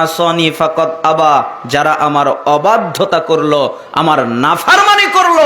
আসনি ফাকত আবা, যারা আমার অবাধ্যতা করল, আমার নাফারমানি করল,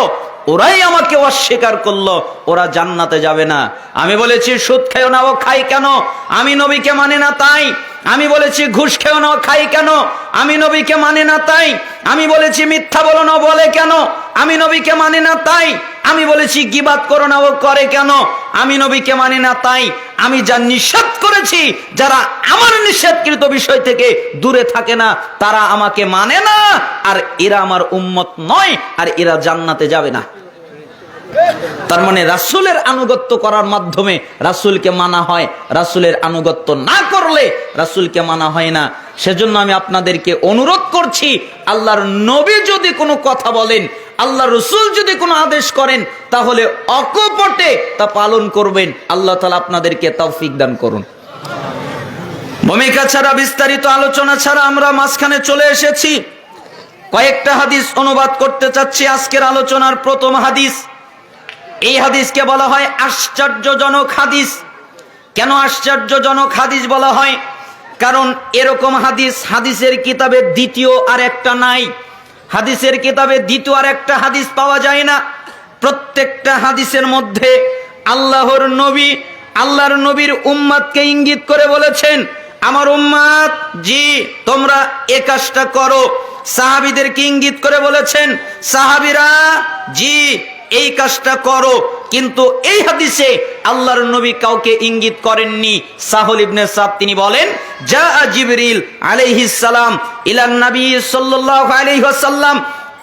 ওরাই আমাকে অস্বীকার করল, ওরা জান্নাতে যাবে না। আমি বলেছি, সুদ খাইও না, ও খাই কেন? আমি নবীকে মানে না তাই। আমি বলেছি, ঘুষ খেও না, খাই কেন? আমি নবীকে মানে না তাই। আমি বলেছি, মিথ্যা বলো না, বলে কেন? আমি নবীকে মানে না তাই। আমি বলেছি, গিবাদ করো না, ও করে কেন? আমি নবীকে মানে না তাই। আমি যা নিষেধ করেছি, যারা আমার নিষেধকৃত বিষয় থেকে দূরে থাকে না, তারা আমাকে মানে না, আর এরা আমার উম্মত নয়, আর এরা জান্নাতে যাবে না। তার মানে রাসুলের আনুগত্য করার মাধ্যমে রাসুলকে মানা হয়। রাসুলের আনুগত্য না করলে রাসুলকে মানা হয় না। সেজন্য আমি আপনাদেরকে অনুরোধ করছি, আল্লাহর নবী যদি কোনো কথা বলেন আল্লাহ রসুল যদি কোনো আদেশ করেন, তাহলে অকপটে তা পালন করবেন। আল্লাহ তালা আপনাদেরকে তৌফিক দান করুন। ভূমিকা ছাড়া, বিস্তারিত আলোচনা ছাড়া আমরা মাঝখানে চলে এসেছি। কয়েকটা হাদিস অনুবাদ করতে চাচ্ছি। আজকের আলোচনার প্রথম হাদিস এই হাদিসকে বলা হয় আশ্চর্যজনক হাদিস। কেন আশ্চর্যজনক হাদিস বলা হয়? কারণ এরকম হাদিস হাদিসের কিতাবে দ্বিতীয় আর একটা নাই। হাদিসের কিতাবে দ্বিতীয় আর একটা হাদিস পাওয়া যায় না। প্রত্যেকটা হাদিসের মধ্যে আল্লাহর নবী, আল্লাহর নবীর উম্মাদকে ইঙ্গিত করে বলেছেন, আমার উম্মাদ, জি, তোমরা এ কাজটা করো। সাহাবিদেরকে ইঙ্গিত করে বলেছেন, সাহাবিরা, জি এই কাজটা করো। কিন্তু এই হাদিসে আল্লাহর নবী কাউকে ইঙ্গিত করেননি। সাহল ইবনে সাদ তিনি বলেন যা জিবরিল আলাইহিস সালাম ইলান নবী সাল্লাল্লাহু আলাইহি ওয়াসাল্লাম।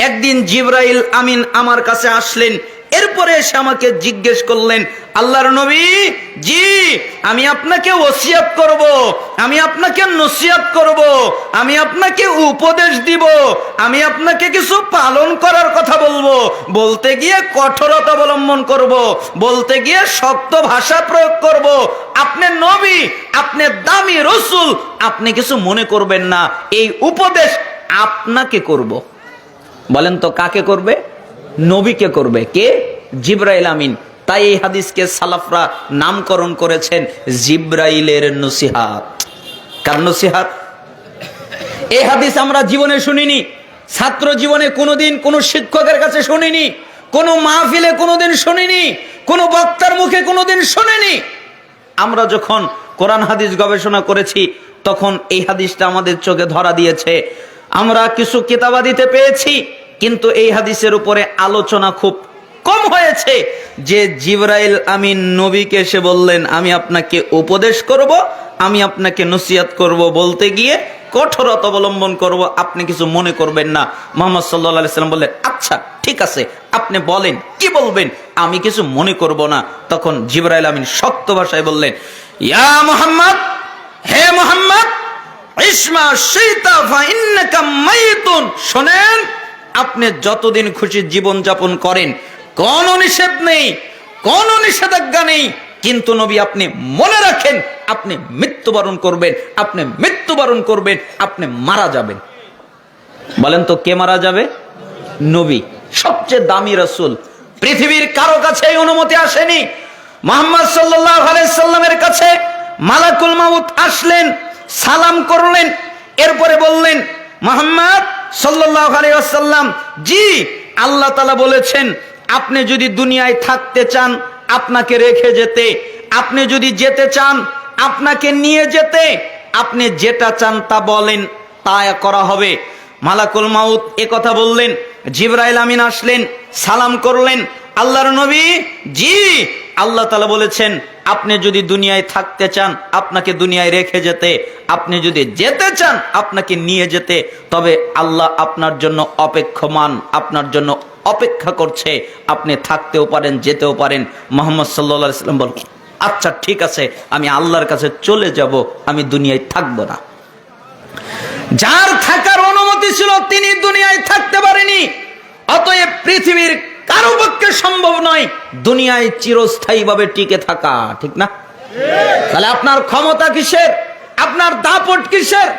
একদিন জিব্রাইল আমিন আমার কাছে আসলেন। এরপরে এসে আমাকে জিজ্ঞেস করলেন, আল্লাহর নবী, জি, আমি আপনাকে ওসিয়াত করব, আমি আপনাকে নসিয়াত করব, আমি আপনাকে উপদেশ দিব, আমি আপনাকে কিছু পালন করার কথা বলব, বলতে গিয়ে কঠোরতা অবলম্বন করব, বলতে গিয়ে শক্ত ভাষা প্রয়োগ করব, আপনি নবী, আপনি দামি রসুল, আপনি কিছু মনে করবেন না, এই উপদেশ আপনাকে করব। বলেন তো কাকে করবে? নবীকে করবে। কে? জিব্রাইল আমিন। তাই এই হাদিসকে সালাফরা নামকরণ করেছেন জিব্রাইলের নসিহাত। কার নসিহাত? এই হাদিস আমরা জীবনে শুনিনি। ছাত্র জীবনে কোনোদিন কোনো শিক্ষকের কাছে শুনিনি। কোনো মাহফিলে কোনোদিন শুনিনি। কোনো বক্তার মুখে কোনোদিন শুনিনি। আমরা যখন কোরআন হাদিস গবেষণা করেছি, তখন এই হাদিসটা আমাদের চোখে ধরা দিয়েছে। আমরা কিছু কিতাবাদিতে পেয়েছি। কিন্তু এই হাদিসের উপরে আলোচনা খুব কম হয়েছে যে জিব্রাইল আমিন নবীকে এসে বললেন, আমি আপনাকে উপদেশ করব, আমি আপনাকে নসিয়াত করব বলতে গিয়ে কঠোরতা অবলম্বন করব, আপনি কিছু মনে করবেন না। মোহাম্মদ সাল্লাহ সাল্লাম বললেন আচ্ছা ঠিক আছে, আপনি বলেন, কি বলবেন? আমি কিছু মনে করব না। তখন জিব্রাইল আমিন শক্ত ভাষায় বললেন, ইয়া মোহাম্মদ, হে মোহাম্মদ, ইসমা শীতা ফাইন্নাকা মাইতুন। শোনেন আপনি যতদিন খুশি জীবন যাপন করেন, কোন নিষেধ নেই, কোন নিষেধাজ্ঞা নেই, কিন্তু নবী আপনি মনে রাখেন, আপনি মৃত্যুবরণ করবেন, আপনি মৃত্যুবরণ করবেন, আপনি মারা যাবেন। বলেন তো কে মারা যাবে? নবী। সবচেয়ে দামি রসুল। পৃথিবীর কারও কাছে অনুমতি আসেনি। মোহাম্মদ সাল্লাহ সাল্লামের কাছে মালাকুল মাউত আসলেন, সালাম করলেন, এরপরে বললেন, মোহাম্মদ আলাইসাল্লাম জি, আল্লাহ তালা বলেছেন, আপনি যদি দুনিয়ায় থাকতে চান, আপনাকে রেখে যেতে। আপনি যদি যেতে চান, আপনাকে নিয়ে যেতে। আপনি যেটা চান তা বলেন, তা করা হবে। মালাকুল মাউত এ কথা বললেন, জিব্রাইল আমিন আসলেন, সালাম করলেন, আল্লাহর নবী, জি, আল্লাহ তালা বলেছেন আপনি যদি দুনিয়ায় থাকতে চান, আপনাকে দুনিয়ায় রেখে যেতে। আপনি যদি যেতে চান, আপনাকে নিয়ে যেতে। তবে আল্লাহ আপনার জন্য অপেক্ষমান, আপনার জন্য অপেক্ষা করছে। আপনি থাকতেও পারেন, যেতেও পারেন। মোহাম্মদ সাল্লা সাল্লাম বল আচ্ছা ঠিক আছে, আমি আল্লাহর কাছে চলে যাব, আমি দুনিয়ায় থাকব না। যার থাকার অনুমতি ছিল, তিনি দুনিয়ায় থাকতে পারেনি। অতএব পৃথিবীর কারও পক্ষে সম্ভব নয় দুনিয়ায় চিরস্থায়ীভাবে টিকে থাকা, ঠিক না? তাহলে আপনার ক্ষমতা কিসের? আপনার দাপট কিসের?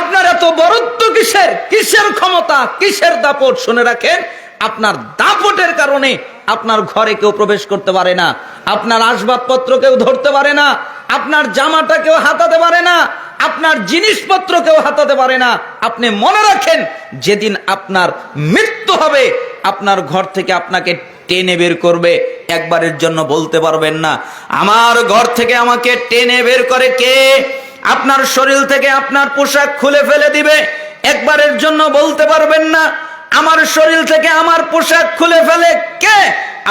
আপনার এত বরত্ব কিসের? কিসের ক্ষমতা? কিসের দাপট? শুনে রাখেন, আপনার দাপটের কারণে আপনার ঘরে কেউ প্রবেশ করতে পারে না, আপনার আসবাবপত্র কেউ ধরতে পারে না, আপনার জামাটা কেউ হাতাতে পারে না, আপনার জিনিসপত্র কেউ হাতাতে পারে না। আপনি মনে রাখেন, যেদিন আপনার মৃত্যু হবে আপনার ঘর থেকে আপনাকে টেনে বের করবে, একবারের জন্য বলতে পারবেন না। আমার ঘর থেকে আমাকে টেনে বের করে কে? আপনার শরীর থেকে আপনার পোশাক খুলে ফেলে দিবে, একবারের জন্য বলতে পারবেন না। আমার শরীর থেকে আমার পোশাক খুলে ফেলে কে?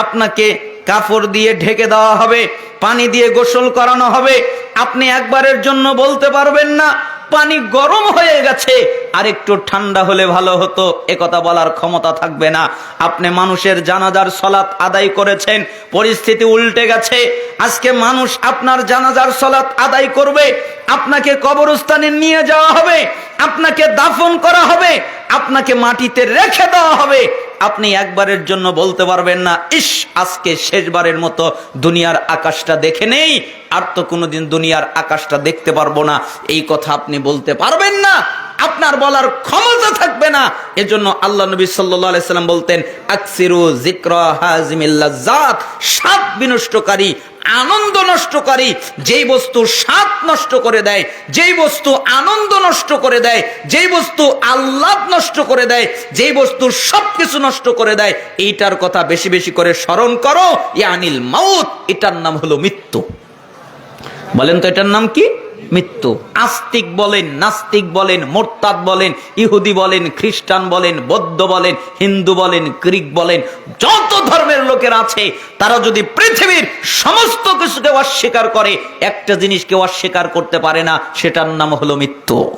আপনাকে কাপড় দিয়ে ঢেকে দেওয়া হবে, পানি দিয়ে গোসল করানো হবে, আপনি একবারের জন্য বলতে পারবেন না। পানি গরম হয়ে গেছে আর একটু ঠান্ডা হলে ভালো হতো। একথা বলার ক্ষমতা থাকবে না। আপনি মানুষের জানাজার সলাৎ আদায় করেছেন, পরিস্থিতি উল্টে গেছে। আজকে মানুষ আপনার জানাজার সলাৎ আদায় করবে আপনাকে কবরস্থানে নিয়ে যাওয়া হবে, আপনাকে দাফন করা হবে, আপনাকে মাটিতে রেখে দেওয়া হবে। আপনি একবারের জন্য বলতে পারবেন না, ইস, আজকে শেষবারের মতো দুনিয়ার আকাশটা দেখে নেই, আর তো কোনোদিন দুনিয়ার আকাশটা দেখতে পারব না। এই কথা আপনি বলতে পারবেন না। আপনার বলার ক্ষমতা থাকবে না। এজন্য আল্লাহ নবী সাল্লাল্লাহু সাল্লাম বলতেন, আকসিরু জিক্রা হাজিমিল্লাজাত সাত বিনষ্টকারী, আনন্দ নষ্টকারী, যেই বস্তু স্বাদ নষ্ট করে দেয়, যেই বস্তু আনন্দ নষ্ট করে দেয়, যেই বস্তু আহ্লাদ নষ্ট করে দেয়, যেই বস্তু সবকিছু নষ্ট করে দেয়, এইটার কথা বেশি বেশি করে স্মরণ করো, ইয়ানিল মাউত, এটার নাম হলো মৃত্যু। বলেন তো এটার নাম কি? মৃত্যু। আস্তিক বলেন, নাস্তিক বলেন, মোরতাদ বলেন, ইহুদি বলেন, খ্রিস্টান বলেন, বৌদ্ধ বলেন, হিন্দু বলেন, গ্রিক বলেন, যত ধর্মের লোকের আছে, তারা যদি পৃথিবীর সমস্ত কিছুকে অস্বীকার করে, একটা জিনিসকে অস্বীকার করতে পারে না, সেটার নাম হলো মৃত্যু।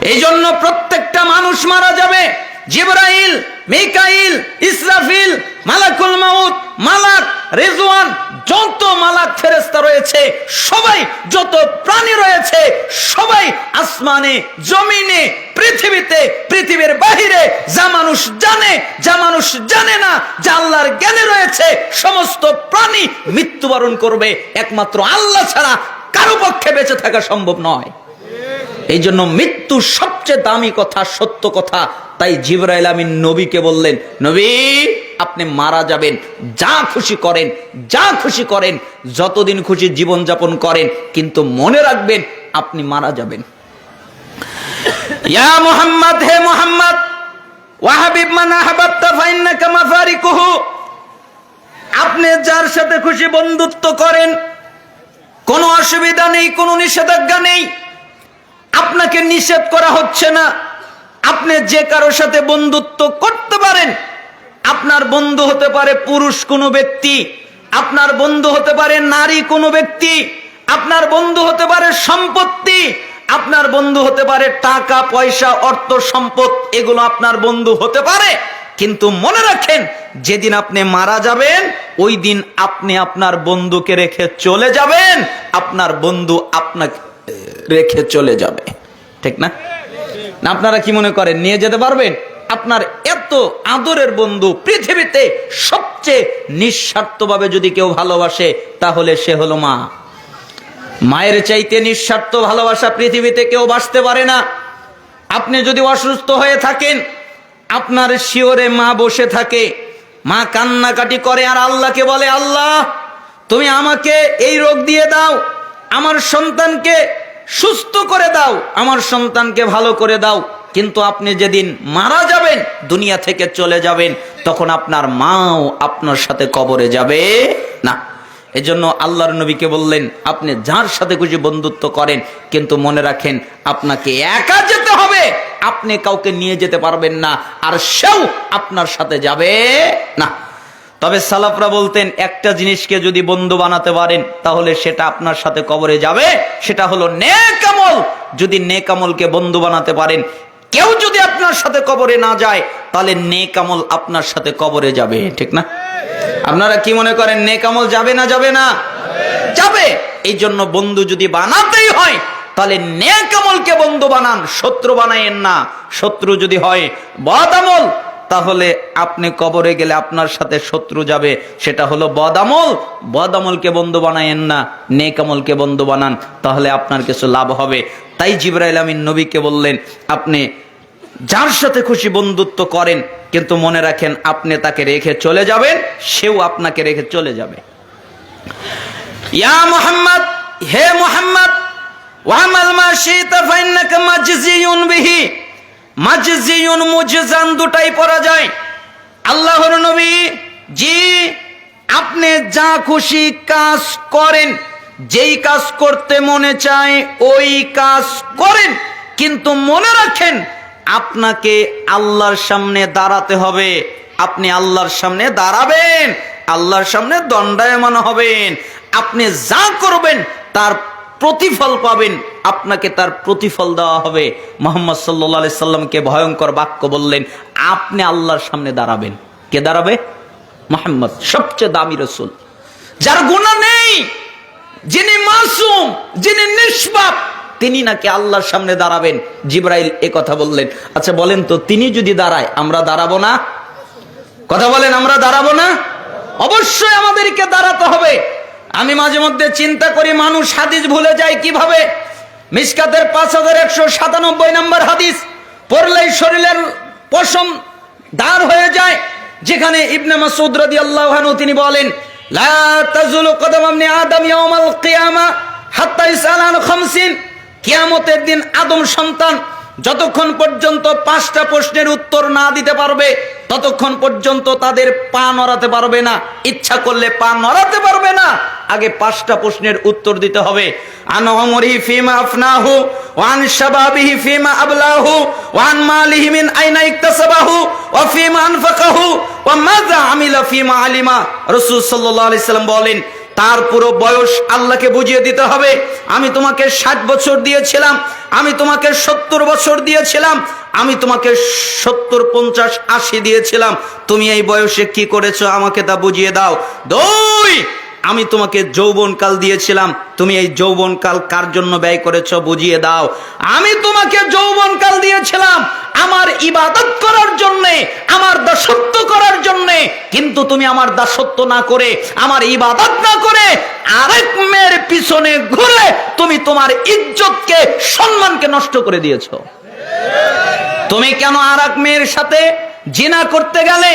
এই জন্য প্রত্যেকটা মানুষ মারা যাবে। জিব্রাইল, মিকাইল, ইসরাফিল, মালাকুল মাউত, মালাক, রেজওয়ান, যত মালাক ফেরেস্তা রয়েছে, সবাই যত প্রাণী রয়েছে, সবাই আসমানে, জমিনে, পৃথিবীতে, পৃথিবীর বাহিরে, যা মানুষ জানে, যা মানুষ জানে না, যা আল্লাহর জ্ঞানে রয়েছে, সমস্ত প্রাণী মৃত্যুবরণ করবে। একমাত্র আল্লাহ ছাড়া কারও পক্ষে বেঁচে থাকা সম্ভব নয়। এই জন্য মৃত্যু সবচেয়ে দামি কথা, সত্য কথা তাই জিবরাইল আমিন নবীকে বললেন, নবী, আপনি মারা যাবেন, যা খুশি করেন, যা খুশি করেন, যতদিন খুশি জীবন যাপন করেন, কিন্তু মনে রাখবেন আপনি মারা যাবেন। ইয়া মোহাম্মদ, হে মোহাম্মদ, ওয়াহাবিব মান ফাইন্নাকা মাফারিকুহু, আপনি যার সাথে খুশি বন্ধুত্ব করেন, কোনো অসুবিধা নেই, কোনো নিষেধাজ্ঞা নেই, আপনাকে নিষেধ করা হচ্ছে না। আপনি যে কারোর সাথে বন্ধুত্ব করতে পারেন, আপনার বন্ধু হতে পারে পুরুষ কোনো ব্যক্তি, আপনার বন্ধু হতে পারে নারী কোনো ব্যক্তি, আপনার বন্ধু হতে পারে সম্পত্তি, আপনার বন্ধু হতে পারে টাকা, পয়সা, অর্থ, সম্পদ, এগুলো আপনার বন্ধু হতে পারে। কিন্তু মনে রাখেন, যেদিন আপনি মারা যাবেন, ওই দিন আপনি আপনার বন্ধুকে রেখে চলে যাবেন, আপনার বন্ধু আপনাকে রেখে চলে যাবে। ঠিক না? আপনারা কি মনে করেন, নিয়ে যেতে পারবেন? আপনার এত আদরের বন্ধু পৃথিবীতে সবচেয়ে নিঃস্বার্থভাবে যদি কেউ ভালোবাসে, তাহলে সে হলো মা। মায়ের চাইতে নিঃস্বার্থ ভালোবাসা পৃথিবীতে কেউ বাঁচতে পারে না। আপনি যদি অসুস্থ হয়ে থাকেন, আপনার শিওরে মা বসে থাকে। মা কান্নাকাটি করে আর আল্লাহকে বলে, আল্লাহ, তুমি আমাকে এই রোগ দিয়ে দাও। আমার সন্তানকে সুস্থ করে দাও, আমার সন্তানকে ভালো করে দাও। কিন্তু আপনি যেদিন মারা যাবেন, দুনিয়া থেকে চলে যাবেন, তখন আপনার মাও আপনার সাথে কবরে যাবে না। এজন্য আল্লাহর নবীকে বললেন, আপনি যার সাথে খুশি বন্ধুত্ব করেন, কিন্তু মনে রাখেন, আপনাকে একা যেতে হবে, আপনি কাউকে নিয়ে যেতে পারবেন না, আর সেও আপনার সাথে যাবে না। তবে সালাফরা বলতেন, একটা জিনিসকে যদি বন্ধু বানাতে পারেন, তাহলে সেটা আপনার সাথে কবরে যাবে। সেটা হলো নেকামল যদি নেকামলকে বন্ধু বানাতে পারেন, কেউ যদি আপনার সাথে কবরে না যায়, তাহলে নেকামল আপনার সাথে কবরে যাবে। ঠিক না? আপনারা কি মনে করেন নেকামল যাবে না যাবে না? যাবে। এই জন্য বন্ধু যদি বানাতেই হয়, তাহলে নেকামলকে বন্ধু বানান, শত্রু বানাইয়েন না। শত্রু যদি হয় বদামল তাহলে আপনি কবরে গেলে আপনার সাথে শত্রু যাবে, সেটা হলো বদামল বদামলকে বন্ধু বানাইয়েন না নেকামলকে বন্ধু বানান, তাহলে আপনার কিছু লাভ হবে। তাই জিব্রাইল আমিন নবীকে বললেন, আপনি যার সাথে খুশি বন্ধুত্ব করেন, কিন্তু মনে রাখেন আপনি তাকে রেখে চলে যাবেন, সেও আপনাকে রেখে চলে যাবে। ইয়া মোহাম্মদ, হে মোহাম্মদ মা মাজজিউন মুজজান দুটাই পড়া যায়। আল্লাহর নবী, জি, আপনি যা খুশি কাজ করেন, যেই কাজ করতে মনে চায় ওই কাজ করেন। কিন্তু মনে রাখেন, আপনাকে আল্লাহর সামনে দাঁড়াতে হবে। আপনি আল্লাহর সামনে দাঁড়াবেন, আল্লাহর সামনে দণ্ডায়মান হবেন। আপনি যা করবেন, তার প্রতিফল পাবেন, আপনাকে তার প্রতিফল দেওয়া হবে। মোহাম্মদ সাল্লি সাল্লামকে ভয়ঙ্কর বাক্য বললেন, আপনি আল্লাহর সামনে দাঁড়াবেন। কে দাঁড়াবে? মোহাম্মদ, সবচেয়ে দামি রসুল। যার গুণা নেই, যিনি মাসুম, যিনি নিষ্পাপ, তিনি নাকি আল্লাহর সামনে দাঁড়াবেন। জিব্রাইল এ কথা বললেন। আচ্ছা বলেন তো, তিনি যদি দাঁড়ায়, আমরা দাঁড়াবো না? কথা বলেন, আমরা দাঁড়াবো না? অবশ্যই আমাদেরকে দাঁড়াতে হবে। আমি মাঝে মধ্যে চিন্তা করি, মানুষ হাদিস ভুলে যায় কীভাবে? মিসকাতের পাঁচ হাজার একশো সাতানব্বই নম্বর হাদিস, পড়লেই শরীরের পশম দাঁড় হয়ে যায়, যেখানে ইবনে মাসুদ রাদিয়াল্লাহু আনহু তিনি বলেন, লা কদম ইবনে আদম ইয়াউমাল কিয়ামা হাত্তা খামসিন। কিয়ামতের দিন আদম সন্তান যতক্ষণ পর্যন্ত পাঁচটা প্রশ্নের উত্তর না দিতে পারবে, ততক্ষণ পর্যন্ত তাদের পা নড়াতে পারবে না। ইচ্ছা করলে পা নড়াতে পারবে না। আগে পাঁচটা প্রশ্নের উত্তর দিতে হবে। আন আফনাহু, ওয়ান আবলাহু, ওয়ান মিন আলিমা। বলেন, তার পুরো বয়স আল্লাহকে বুঝিয়ে দিতে হবে। আমি তোমাকে ষাট বছর দিয়েছিলাম, আমি তোমাকে সত্তর বছর দিয়েছিলাম, আমি তোমাকে সত্তর, পঞ্চাশ, আশি দিয়েছিলাম। তুমি এই বয়সে কি করেছ আমাকে তা বুঝিয়ে দাও। দুই আমি তোমাকে যৌবনকাল দিয়েছিলাম। তুমি এই যৌবনকাল কার জন্য ব্যয় করেছ বুঝিয়ে দাও। আমি তোমাকে যৌবনকাল দিয়েছিলাম আমার ইবাদত করার জন্যে, আমার দাসত্ব করার জন্যে। কিন্তু তুমি আমার দাসত্ব না করে, আমার ইবাদত না করে আরেক মেয়ের পিছনে ঘুরে তুমি তোমার ইজ্জতকে, সম্মানকে নষ্ট করে দিয়েছ। তুমি কেন আর মেয়ের সাথে জিনা করতে গেলে?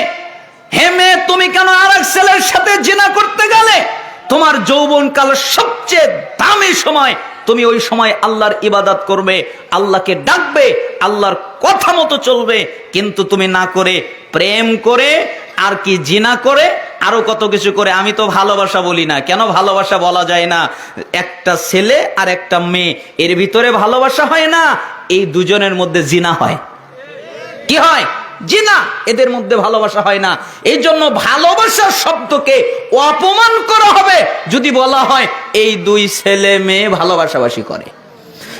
হে মেয়ে, তুমি কেন আর ছেলের সাথে জিনা করতে গেলে? তোমার যৌবনকাল সবচেয়ে দামি সময়। তুমি ওই সময় আল্লাহর ইবাদত করবে, আল্লাহকে ডাকবে, আল্লাহর কথা মতো চলবে। কিন্তু তুমি না করে প্রেম করে, আর কি জিনা করে, আরও কত কিছু করে, আমি তো ভালোবাসা বলি না। কেন ভালোবাসা বলা যায় না? একটা ছেলে আর একটা মেয়ে, এর ভিতরে ভালোবাসা হয় না, এই দুজনের মধ্যে জিনা হয়। কি হয়? জিনা, এদের মধ্যে ভালোবাসা হয় না। এই জন্য ভালোবাসার শব্দকে অপমান করা হবে যদি বলা হয়, এই দুই ছেলে মেয়ে ভালোবাসাবাসি করে।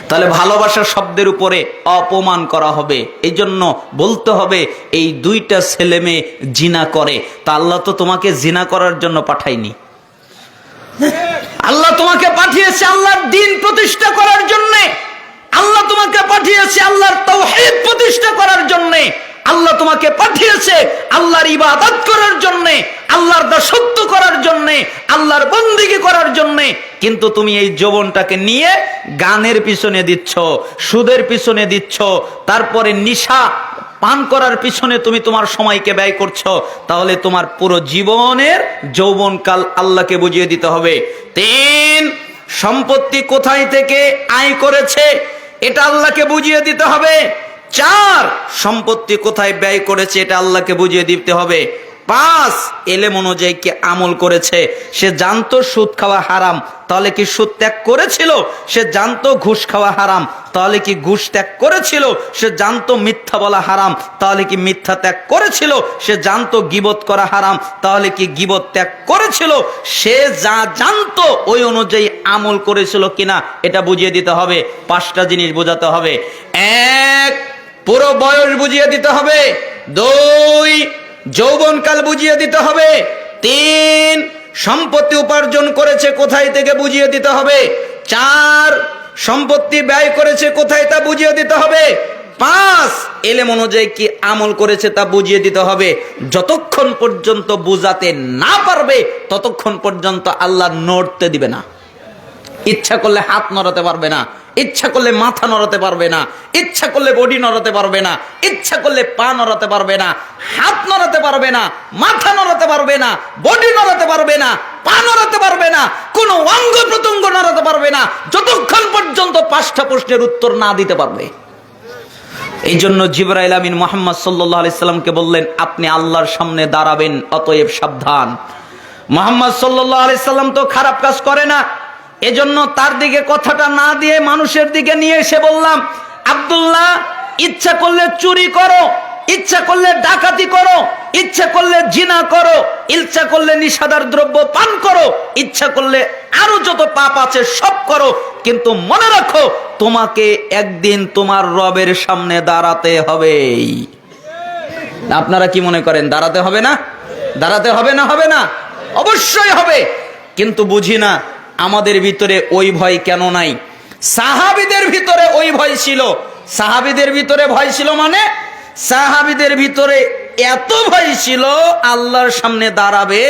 তাহলে ভালোবাসার শব্দের উপরে অপমান করা হবে। এই জন্য বলতে হবে, এই দুইটা ছেলে মেয়ে জিনা করে। তা আল্লাহ তো তোমাকে জিনা করার জন্য পাঠায়নি। আল্লাহ তোমাকে পাঠিয়েছে আল্লাহর দিন প্রতিষ্ঠা করার জন্য। আল্লাহ তোমাকে পাঠিয়েছে আল্লাহর তৌহিদ প্রতিষ্ঠা করার জন্য। আল্লাহ তোমাকে পাঠিয়েছে আল্লাহর ইবাদত করার জন্য, আল্লাহর দাসত্ব করার জন্য, আল্লাহর বন্দিগি করার জন্য। কিন্তু তুমি এই যৌবনটাকে নিয়ে গানের পিছনে দিচ্ছ, সুদের পিছনে দিচ্ছ, তারপরে নিশা পান করার পিছনে তুমি তোমার সময়কে ব্যয় করছ, তাহলে তোমার পুরো জীবনের যৌবনকাল আল্লাহকে বুঝিয়ে দিতে হবে। তিন, সম্পত্তি কোথায় থেকে আয় করেছে, এটা আল্লাহকে বুঝিয়ে দিতে হবে। চার সম্পত্তি কোথায় ব্যয় করেছে এটা আল্লাহকে বুঝিয়ে দিতে হবে। পাঁচ, এলেম অনুযায়ী কি আমল করেছে। সে জানতো সুদ খাওয়া হারাম, তাহলে কি সুদ ত্যাগ করেছিল? সে জানতো ঘুষ খাওয়া হারাম, তাহলে কি ঘুষ ত্যাগ করেছিল? সে জানতো মিথ্যা বলা হারাম, তাহলে কি মিথ্যা ত্যাগ করেছিল? সে জানতো গিবত করা হারাম, তাহলে কি গিবত ত্যাগ করেছিল? সে যা জানতো ওই অনুযায়ী আমল করেছিল কিনা, এটা বুঝিয়ে দিতে হবে। পাঁচটা জিনিস বোঝাতে হবে। এক পুরো বয়স বুঝিয়ে দিতে হবে। দুই, যৌবনকাল বুঝিয়ে দিতে হবে। তিন, সম্পত্তি উপার্জন করেছে কোথায় থেকে বুঝিয়ে দিতে হবে। চার, সম্পত্তি ব্যয় করেছে কোথায় তা বুঝিয়ে দিতে হবে। পাঁচ, এলেম অনুযায়ী কি আমল করেছে তা বুঝিয়ে দিতে হবে। যতক্ষণ পর্যন্ত বুঝাতে না পারবে, ততক্ষণ পর্যন্ত আল্লাহ নড়তে দিবে না। ইচ্ছা করলে হাত নড়াতে পারবে না, ইচ্ছা করলে মাথা নড়াতে পারবে না, ইচ্ছা করলে বডি নড়াতে পারবে না, ইচ্ছা করলে পা নড়াতে পারবে না, হাত নড়াতে পারবে না, মাথা নড়াতে পারবে না, বডি নড়াতে পারবে না, পা নড়াতে পারবে না, কোনো অঙ্গ প্রত্যঙ্গ নড়াতে পারবে না, যতক্ষণ পর্যন্ত পাঁচটা প্রশ্নের উত্তর না দিতে পারবে। এই জন্য জিবরাইল আমিন মোহাম্মদ সাল্লাহ আলাইসাল্লামকে বললেন, আপনি আল্লাহর সামনে দাঁড়াবেন, অতএব সাবধান। মোহাম্মদ সাল্লাহ আলাইসাল্লাম তো খারাপ কাজ করে না এজন্য তার দিকে কথাটা না দিয়ে মানুষের দিকে নিয়ে এসে বললাম, আব্দুল্লাহ, ইচ্ছা করলে চুরি করো, ইচ্ছা করলে ডাকাতি করো, ইচ্ছা করলে জিনা করো, ইচ্ছা করলে নিষাদার দ্রব্য পান করো, ইচ্ছা করলে আরও যত পাপ আছে সব করো, কিন্তু মনে রাখো, তোমাকে একদিন তোমার রবের সামনে দাঁড়াতে হবে। আপনারা কি মনে করেন, দাঁড়াতে হবে না? দাঁড়াতে হবে না হবে না? অবশ্যই হবে। কিন্তু বুঝি না আমাদের ভিতরে ওই ভয় কেন নাই? সাহাবিদের ভিতরে ওই ভয় ছিল। সাহাবিদের ভিতরে ভয় ছিল মানে সাহাবিদের ভিতরে এত ভয় ছিল, আল্লাহর সামনে দাঁড়াবে,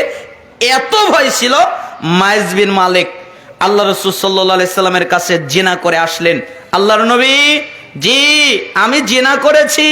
এত ভয় ছিল, মাইজ বিন মালিক আল্লাহ রসুল সাল্লাহ সাল্লামের কাছে জিনা করে আসলেন। আল্লাহর নবী, জি, আমি জিনা করেছি।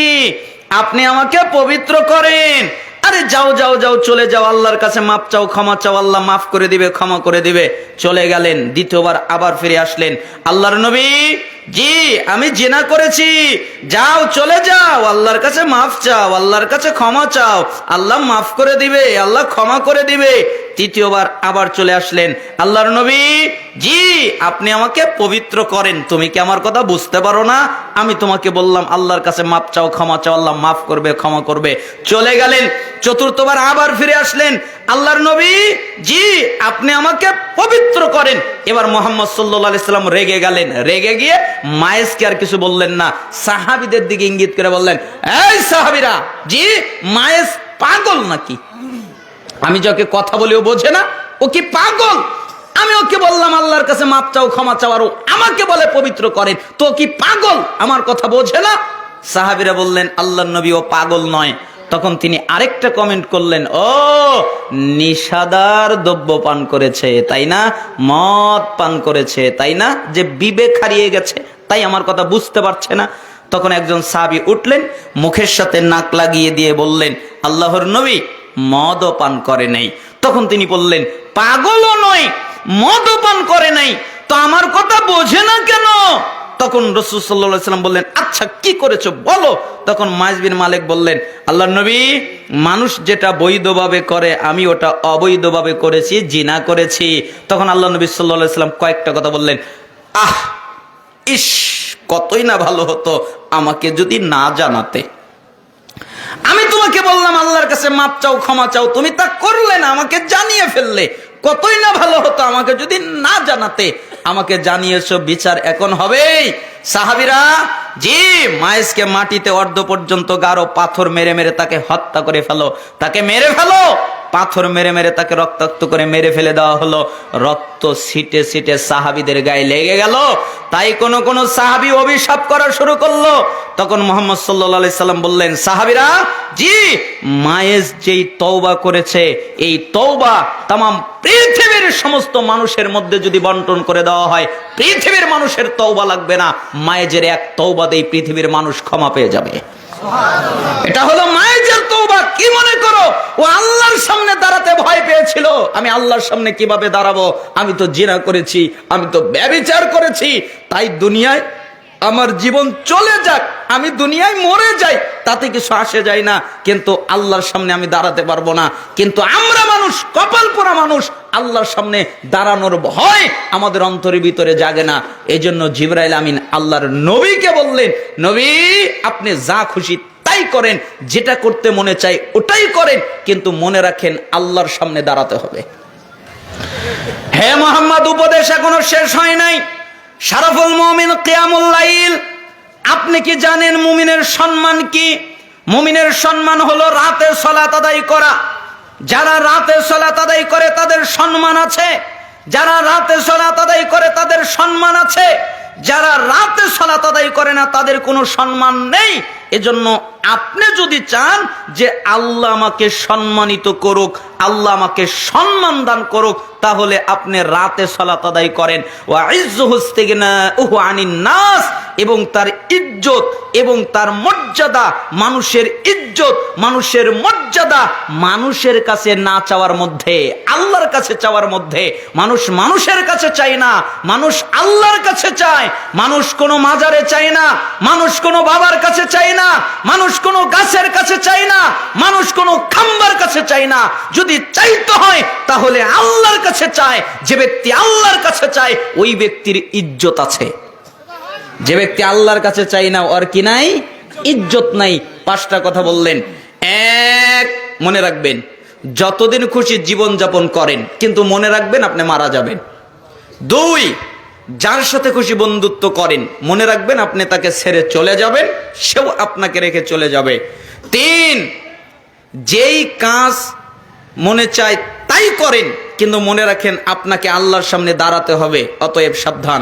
আপনি আমাকে পবিত্র করেন। আরে যাও যাও যাও, চলে যাও, আল্লাহর কাছে মাপ চাও, ক্ষমা চাও, আল্লাহ মাফ করে দিবে, ক্ষমা করে দিবে। চলে গেলেন, দ্বিতীয়বার আবার ফিরে আসলেন। আল্লাহর নবী, জি, আমি জেনা করেছি। যাও, চলে যাও, আল্লাহর কাছে মাফ চাও, আল্লাহর কাছে ক্ষমা চাও। আল্লাহ মাফ করে দিবে, আল্লাহ ক্ষমা করে দিবে। তৃতীয়বার আবার চলে আসলেন। আল্লাহর নবী জি, আপনি আমাকে পবিত্র করেন। তুমি কি আমার কথা বুঝতে পারো না? আমি তোমাকে বললাম, আল্লাহর কাছে মাপ চাও, ক্ষমা চাও, আল্লাহ মাফ করবে, ক্ষমা করবে। চলে গেলেন, চতুর্থবার আবার ফিরে আসলেন। আল্লাহর নবী, জি, আপনি আমাকে পবিত্র করেন। এবার মোহাম্মদ সাল্লাম রেগে গেলেন। রেগে গিয়ে মায়েসকে আর কিছু বললেন না। সাহাবিদের দিকে ইঙ্গিত করে বললেন, এই সাহাবিরা, জি মায়েস পাগল নাকি? আমি যাকে কথা বলেও বোঝে না, ও কি পাগল? আমি ওকে বললাম, আল্লাহর কাছে মাপ চাও, ক্ষমা চাও, আর আমাকে বলে পবিত্র করেন। তো কি পাগল? আমার কথা বোঝে না? সাহাবিরা বললেন, আল্লাহর নবী ও পাগল নয়। তখন তিনি আরেকটা কমেন্ট করলেন, ও নিষাদার দ্রব্য পান করেছে, তাই না? মদ পান করেছে, তাই না? যে বিবেক হারিয়ে গেছে, তাই আমার কথা বুঝতে পারছে না। তখন একজন সাহাবি উঠলেন, মুখের সাথে নাক লাগিয়ে দিয়ে বললেন, আল্লাহর নবী মদও পান করে নাই। তখন তিনি বললেন, পাগলও নয় মদও পান করে নাই, তো আমার কথা বোঝে না কেন? তখন রসুল সাল্লাহ সাল্লাম বললেন আচ্ছা কি করেছ? বলো। তখন মাইজবিন মালিক বললেন আল্লাহ নবী, মানুষ যেটা বৈধভাবে করে, আমি ওটা অবৈধভাবে করেছি, জিনা করেছি। তখন আল্লাহ নবী সাল্লাহ সাল্লাম কয়েকটা কথা বললেন, আহ, ইস, কতই না ভালো হতো আমাকে যদি না জানাতে। আমি তোমাকে বললাম, আল্লাহর কাছে মাপ চাও, ক্ষমা চাও, তুমি তা করলে না, আমাকে জানিয়ে ফেললে। কতই না ভালো হতো আমাকে যদি না জানাতে। আমাকে জানিয়েছ, বিচার এখন হবেই। সাহাবিরা, জি মায়েসকে মাটিতে অর্ধ পর্যন্ত গাঢ় পাথর মেরে মেরে তাকে হত্যা করে ফেলো। তাকে মেরে ফেলো। পাথর মেরে মেরে তাকে রক্তাক্ত করে মেরে ফেলে দেওয়া হলো। রক্ত ছিটে ছিটে সাহাবিদের গায়ে লেগে গেল। তাই কোন কোন সাহাবি অভিশাপ করা শুরু করল। তখন মোহাম্মদ সাল্লা সাল্লাম বললেন সাহাবিরা জি মায়েস যেই তৌবা করেছে এই তৌবা তাম পৃথিবীর সমস্ত মানুষের মধ্যে যদি বন্টন করে দেওয়া হয় পৃথিবীর মানুষের তৌবা লাগবে না। মায়েজের এক তৌবাতেই পৃথিবীর মানুষ ক্ষমা পেয়ে যাবে। এটা হলো তৌবা কি মনে করো? ও আল্লাহর সামনে দাঁড়াতে ভয় পেয়েছিল। আমি আল্লাহর সামনে কীভাবে দাঁড়াবো? আমি তো জিনা করেছি, আমি তো ব্যবিচার করেছি। তাই দুনিয়ায় আমার জীবন চলে যাক, আমি দুনিয়ায় মরে যাই, তাতে কিছু আসে যায় না। কিন্তু আল্লাহর সামনে আমি দাঁড়াতে পারব না। কিন্তু আমরা মানুষ, কপাল পোড়া মানুষ, আল্লাহর সামনে দাঁড়ানোর ভয় আমাদের অন্তরের ভিতরে জাগে না। এই জন্য জিব্রাইল আমিন আল্লাহর নবীকে বললেন, নবী, আপনি যা খুশি তাই করেন, যেটা করতে মনে চাই ওটাই করেন, কিন্তু মনে রাখেন আল্লাহর সামনে দাঁড়াতে হবে। হে মোহাম্মদ, উপদেশ এখনও শেষ হয় নাই। শারফুল মমিন কিয়ামুল্লাইল আপনি কি জানেন মুমিনের সম্মান কি? মুমিনের সম্মান হলো রাতে সলাত আদায় করা। যারা রাতে সলাত আদায় করে তাদের সম্মান আছে। যারা রাতে সলাত আদায় করে তাদের সম্মান আছে। যারা রাতে সলাত আদায় করে না, তাদের কোনো সম্মান নেই। এজন্য আপনি যদি চান যে আল্লাহ আমাকে সম্মানিত করুক, আল্লাহ আমাকে সম্মান দান করুক, তাহলে আপনি রাতে সলাত আদায় করেন। নাস, এবং তার ইজ্জত এবং তার মর্যাদা মানুষের ইজ্জত, মানুষের মর্যাদা মানুষের কাছে না চাওয়ার মধ্যে, আল্লাহর কাছে চাওয়ার মধ্যে। মানুষ মানুষের কাছে চায় না, মানুষ আল্লাহর কাছে চায়। মানুষ কোনো মাজারে চায় না, মানুষ কোনো বাবার কাছে চায় না, মানুষ কোনো গাছের কাছে চায় না, মানুষ কোনো খাম্বার কাছে চায় না। যদি চাইতে হয়, তাহলে আল্লাহর কাছে চায়, যে ব্যক্তি আল্লাহর কাছে চায়, ওই ব্যক্তির ইজ্জত আছে। যে ব্যক্তি আল্লাহর কাছে চাই না, ওর কি নাই? ইজ্জত নাই। পাঁচটা কথা বললেন। এক, মনে রাখবেন, যতদিন খুশি জীবন যাপন করেন, কিন্তু মনে রাখবেন আপনি মারা যাবেন। দুই যার সাথে খুশি বন্ধুত্ব করেন, মনে রাখবেন আপনি তাকে ছেড়ে চলে যাবেন, সেও আপনাকে রেখে চলে যাবে। তিন, যেই কাজ মনে চায় তাই করেন, কিন্তু মনে রাখেন আপনাকে আল্লাহর সামনে দাঁড়াতে হবে, অতএব সাবধান।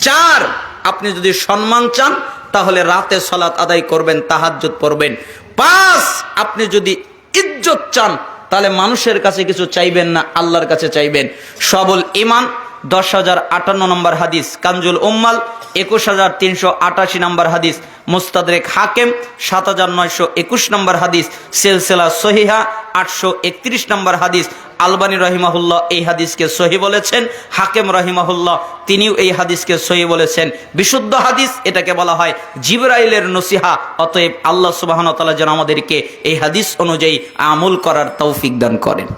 চার, আপনি যদি সম্মান চান, তাহলে রাতে সলাৎ আদায় করবেন, তাহাজ্জুদ পড়বেন। পাঁচ, আপনি যদি ইজ্জত চান, তাহলে মানুষের কাছে কিছু চাইবেন না, আল্লাহর কাছে চাইবেন। সবল ইমান দশ হাজার আটান্ন নম্বর হাদিস কাঞ্জুল উম্মাল, একুশ হাজার তিনশো আটাশি নম্বর হাদিস, মুস্তাদরেক হাকেম, সাত হাজার নয়শো একুশ নম্বর হাদিস, সেলসেলা সহিহা, আটশো একত্রিশ নম্বর হাদিস। আলবানী রহিমাহুল্লাহ এই হাদিসকে সহি বলেছেন, হাকেম রহিমাহুল্লাহ তিনিও এই হাদিসকে সহি বলেছেন। বিশুদ্ধ হাদিস, এটাকে বলা হয় জিবরাইলের নসিহা, অতএব আল্লাহ সুবাহন তালা যেন আমাদেরকে এই হাদিস অনুযায়ী আমল করার তৌফিক দান করেন।